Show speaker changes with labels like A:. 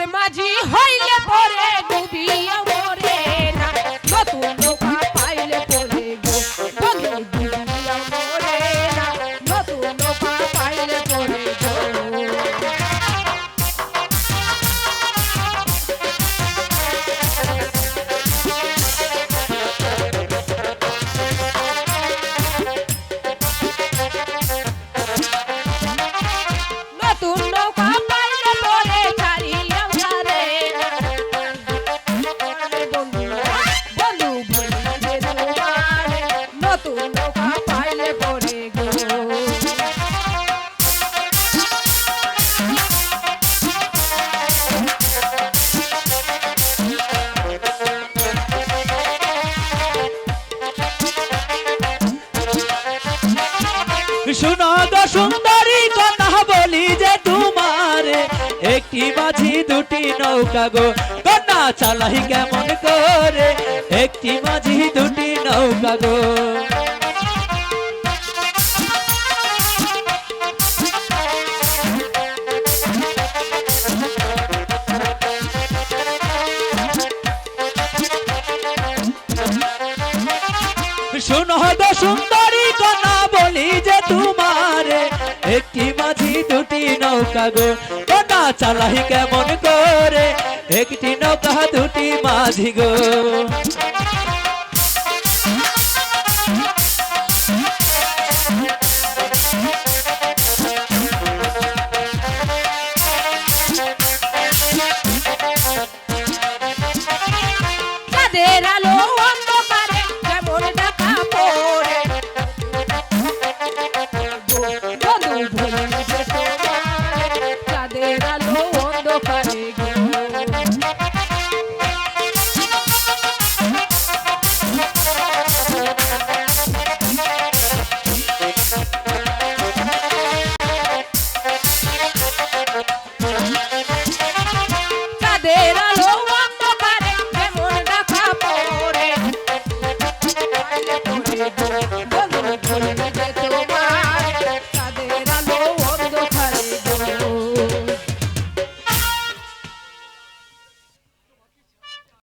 A: মোর মাঝি হইলে
B: শুনো গো সুন্দরী কথা বলি যে তোমার। একটি মাঝি, দুটি নৌকা গো। কন্যা চালাই কেমন করে? একটি মাঝি, দুটি নৌকা গো। শুনো গো সুন্দরী কন্যা বলি যে তোমার, একটি মাঝি, দুটি নৌকা গো। কটা চালাই কেমন করে, একটি নৌকা, দুটি মাঝি গো।